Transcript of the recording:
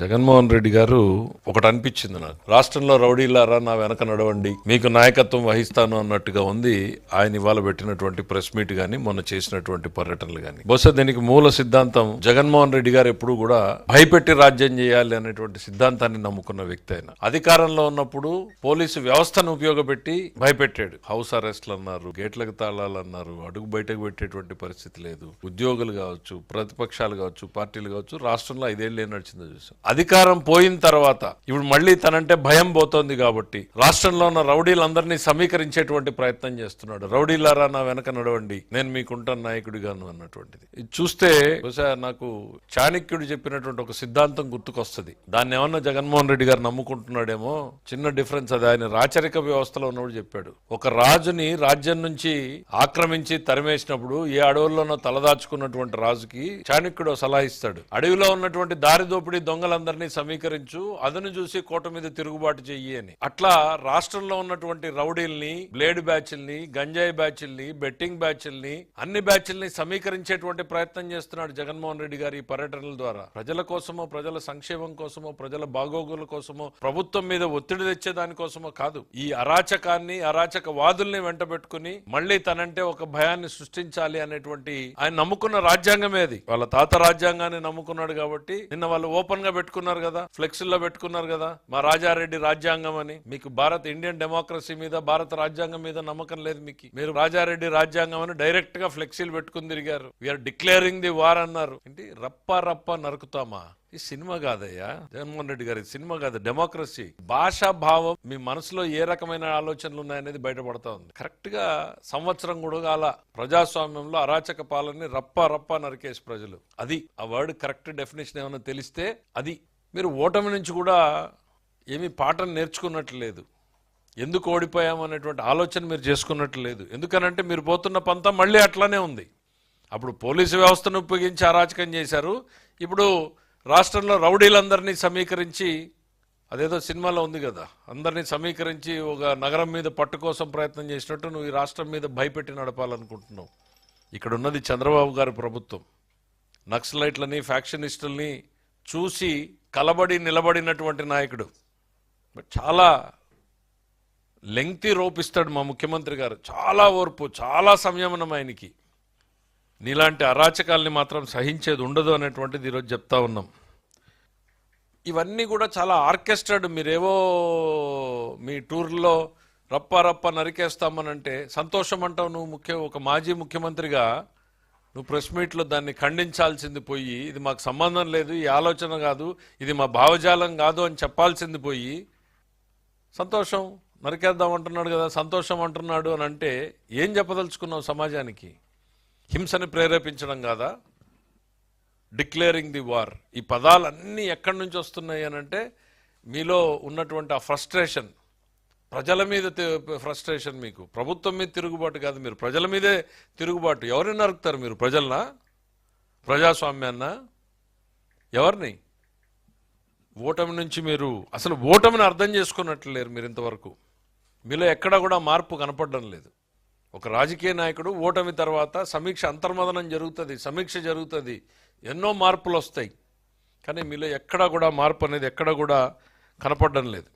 జగన్మోహన్ రెడ్డి గారు ఒకటి అనిపించింది నాకు. రాష్ట్రంలో రౌడీలారా నా వెనక నడవండి మీకు నాయకత్వం వహిస్తాను అన్నట్టుగా ఉంది. ఆయన ఇవాళ పెట్టినటువంటి ప్రెస్ మీట్ గాని మొన్న చేసినటువంటి పర్యటనలు గాని. బహుశా దీనికి మూల సిద్ధాంతం జగన్మోహన్ రెడ్డి గారు ఎప్పుడు కూడా భయపెట్టి రాజ్యం చేయాలి అనేటువంటి సిద్ధాంతాన్ని నమ్ముకున్న వ్యక్తి ఆయన. అధికారంలో ఉన్నప్పుడు పోలీసు వ్యవస్థను ఉపయోగపెట్టి భయపెట్టాడు. హౌస్ అరెస్ట్లు అన్నారు గేట్లకు తాళాలు అన్నారు అడుగు బయటకు పెట్టేటువంటి పరిస్థితి లేదు. ఉద్యోగులు కావచ్చు ప్రతిపక్షాలు కావచ్చు పార్టీలు కావచ్చు రాష్ట్రంలో ఐదేళ్ళు ఏం నడిచిందో చూసాం. అధికారం పోయిన తర్వాత ఇప్పుడు మళ్ళీ తనంటే భయం పోతోంది కాబట్టి రాష్ట్రంలో ఉన్న రౌడీలందరినీ సమీకరించేటువంటి ప్రయత్నం చేస్తున్నాడు. రౌడీలారా నా వెనక నడవండి. నేను మీకుంటాను నాయకుడిగాను అన్నటువంటిది. ఇది చూస్తే బహుశా నాకు చాణక్యుడు చెప్పినటువంటి ఒక సిద్ధాంతం గుర్తుకొస్తుంది. దాన్ని ఏమన్నా జగన్మోహన్ రెడ్డి గారు నమ్ముకుంటున్నాడేమో? చిన్న డిఫరెన్స్ అది. ఆయన రాచరిక వ్యవస్థలో ఉన్నప్పుడు చెప్పాడు. ఒక రాజుని రాజ్యం నుంచి ఆక్రమించి తరిమేసినప్పుడు ఏ అడవుల్లోనో తలదాచుకున్నటువంటి రాజుకి చాణక్యుడు సలహా ఇస్తాడు. అడవిలో ఉన్నటువంటి దారి దోపిడీ దొంగలందరినీ సమీకరించు అదను చూసి కోట మీద తిరుగుబాటు చెయ్యి అని. అట్లా రాష్ట్రంలో ఉన్నటువంటి రౌడీల్ని బ్లేడ్ బ్యాచ్ల్ని గంజాయి బ్యాచ్ల్ని బెట్టింగ్ బ్యాచ్ల్ని అన్ని బ్యాచ్ల్ని సమీకరించేటువంటి ప్రయత్నం చేస్తున్నాడు జగన్మోహన్ రెడ్డి గారి ఈ పర్యటనల ద్వారా. ప్రజల కోసమో ప్రజల సంక్షేమం కోసమో ప్రజల బాగోగుల కోసమో ప్రభుత్వం మీద ఒత్తిడి తెచ్చే దానికోసమో కాదు. ఈ అరాచకాన్ని అరాచక వాదుల్ని వెంట పెట్టుకుని మళ్ళీ తనంటే ఒక భయాన్ని సృష్టించాలి అనేటువంటి ఆయన నమ్ముకున్న రాజ్యాంగమే అది. వాళ్ళ తాత రాజ్యాంగాన్ని నమ్ముకున్నాడు కాబట్టి నిన్న వాళ్ళు ఓపెన్గా పెట్టుకున్నారు కదా ఫ్లెక్సీల్లో పెట్టుకున్నారు కదా మా రాజారెడ్డి రాజ్యాంగం అని. మీకు భారత్ ఇండియన్ డెమోక్రసీ మీద భారత రాజ్యాంగం మీద నమ్మకం లేదు మీకు. మీరు రాజారెడ్డి రాజ్యాంగం అని డైరెక్ట్గా ఫ్లెక్సీలు పెట్టుకుని తిరిగారు. వీఆర్ డిక్లేరింగ్ ది వార్ అన్నారు. ఏంటి? రప్ప రప్ప నరుకుతామా? ఈ సినిమా కాదయ్యా. జగన్మోహన్ రెడ్డి గారి సినిమా కాదు డెమోక్రసీ భాషా భావం మీ మనసులో ఏ రకమైన ఆలోచనలు ఉన్నాయనేది బయటపడతా ఉంది. కరెక్ట్గా సంవత్సరం కూడా కాల ప్రజాస్వామ్యంలో అరాచక పాలనని రప్ప రప్ప నరికేసి ప్రజలు. అది ఆ వర్డ్ కరెక్ట్ డెఫినేషన్ ఏమైనా తెలిస్తే అది మీరు ఓటమి నుంచి కూడా ఏమీ పాఠం నేర్చుకున్నట్లు లేదు. ఎందుకు ఓడిపోయాము అనేటువంటి ఆలోచన మీరు చేసుకున్నట్లు లేదు. ఎందుకనంటే మీరు పోతున్న పంతం మళ్ళీ అట్లానే ఉంది. అప్పుడు పోలీసు వ్యవస్థను ఉపయోగించి అరాచకం చేశారు. ఇప్పుడు రాష్ట్రంలో రౌడీలందరినీ సమీకరించి అదేదో సినిమాలో ఉంది కదా అందరినీ సమీకరించి ఒక నగరం మీద పట్టు కోసం ప్రయత్నం చేసినట్టు నువ్వు ఈ రాష్ట్రం మీద భయపెట్టి నడపాలనుకుంటున్నావు. ఇక్కడ ఉన్నది చంద్రబాబు గారి ప్రభుత్వం. నక్సలైట్లని ఫ్యాక్షనిస్టుల్ని చూసి కలబడి నిలబడినటువంటి నాయకుడు. చాలా లెంగ్తీ రోపిస్తాడు మా ముఖ్యమంత్రి గారు. చాలా ఓర్పు చాలా సంయమనం ఆయనకి. నీలాంటి అరాచకాల్ని మాత్రం సహించేది ఉండదు అనేటువంటిది ఈరోజు చెప్తా ఉన్నాం. ఇవన్నీ కూడా చాలా ఆర్కెస్ట్రాడ్ మీరేవో మీ టూర్లో రప్ప రప్ప నరికేస్తామనంటే సంతోషం అంటావు నువ్వు ముఖ్య ఒక మాజీ ముఖ్యమంత్రిగా నువ్వు ప్రెస్ మీట్లో దాన్ని ఖండించాల్సింది పోయి ఇది మాకు సంబంధం లేదు ఈ ఆలోచన కాదు ఇది మా భావజాలం కాదు అని చెప్పాల్సింది పోయి సంతోషం నరికేద్దాం అంటున్నాడు కదా సంతోషం అంటున్నాడు అని అంటే ఏం చెప్పదలుచుకున్నావు సమాజానికి? హింసని ప్రేరేపించడం కాదా? డిక్లేరింగ్ ది వార్ ఈ పదాలన్నీ ఎక్కడి నుంచి వస్తున్నాయి అని అంటే మీలో ఉన్నటువంటి ఆ ఫ్రస్ట్రేషన్ ప్రజల మీద ఫ్రస్ట్రేషన్ మీకు. ప్రభుత్వం మీద తిరుగుబాటు కాదు మీరు. ప్రజల మీదే తిరుగుబాటు. ఎవరిని నరుకుతారు మీరు? ప్రజలనా? ప్రజాస్వామ్యాన్న? ఎవరిని? ఓటమి నుంచి మీరు అసలు ఓటమిని అర్థం చేసుకున్నట్లు లేరు మీరు ఇంతవరకు. మీలో ఎక్కడా కూడా మార్పు కనపడడం లేదు. ఒక రాజకీయ నాయకుడు ఓటమి తర్వాత సమీక్ష అంతర్మదనం జరుగుతుంది సమీక్ష జరుగుతుంది ఎన్నో మార్పులు వస్తాయి కానీ మీలో ఎక్కడా కూడా మార్పు అనేది ఎక్కడా కూడా కనపడడం లేదు.